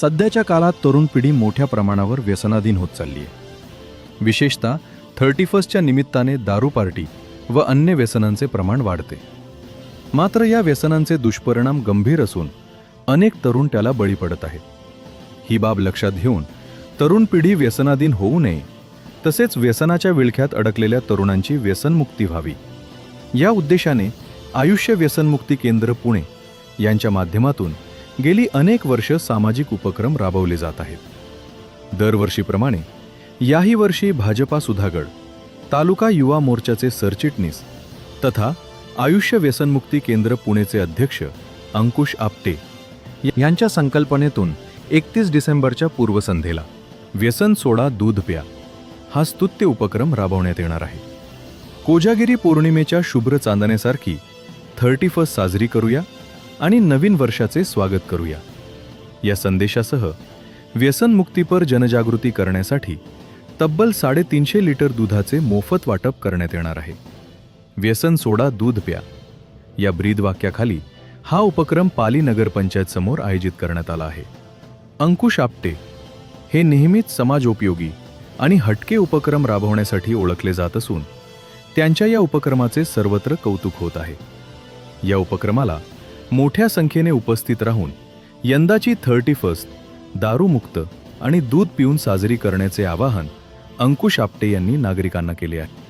सध्याच्या काळात तरुण पिढी मोठ्या प्रमाणावर व्यसनाधीन होत चालली आहे. विशेषतः थर्टी फर्स्टच्या निमित्ताने दारू पार्टी व अन्य व्यसनांचे प्रमाण वाढते. मात्र या व्यसनांचे दुष्परिणाम गंभीर असून अनेक तरुण त्याला बळी पडत आहेत. ही बाब लक्षात घेऊन तरुण पिढी व्यसनाधीन होऊ नये तसेच व्यसनाच्या विळख्यात अडकलेल्या तरुणांची व्यसनमुक्ती व्हावी. या उद्देशाने आयुष्य व्यसनमुक्ती केंद्र पुणे यांच्या माध्यमातून गेली अनेक वर्ष सामाजिक उपक्रम राबवले जात आहेत. दरवर्षीप्रमाणे याही वर्षी भाजपा सुधागड तालुका युवा मोर्चाचे सरचिटणीस तथा आयुष्य व्यसनमुक्ती केंद्र पुणेचे अध्यक्ष अंकुश आपटे यांच्या संकल्पनेतून एकतीस डिसेंबरच्या पूर्वसंध्येला व्यसन सोडा दूध प्या हा स्तुत्य उपक्रम राबवण्यात येणार आहे. कोजागिरी पौर्णिमेच्या शुभ्र चांदण्यासारखी थर्टी फर्स्ट साजरी करूया. आणि नवीन वर्षाचे स्वागत करूया. या संदेशासह व्यसनमुक्तीपर जनजागृती करण्यासाठी तब्बल साडेतीनशे लिटर दुधाचे मोफत वाटप करण्यात येणार आहे. व्यसन सोडा दूध प्या. या ब्रीद वाक्याखाली हा उपक्रम पाली नगरपंचायत समोर आयोजित करण्यात आला आहे. अंकुश आपटे हे नेहमीच समाजोपयोगी आणि हटके उपक्रम राबवण्यासाठी ओळखले जात असून त्यांच्या या उपक्रमाचे सर्वत्र कौतुक होत आहे. या उपक्रमाला मोठ्या संख्येने उपस्थित राहून यंदाची थर्टी फर्स्ट दारूमुक्त आणि दूध पिऊन साजरी करण्याचे आवाहन अंकुश आपटे यांनी नागरिकांना केले आहे.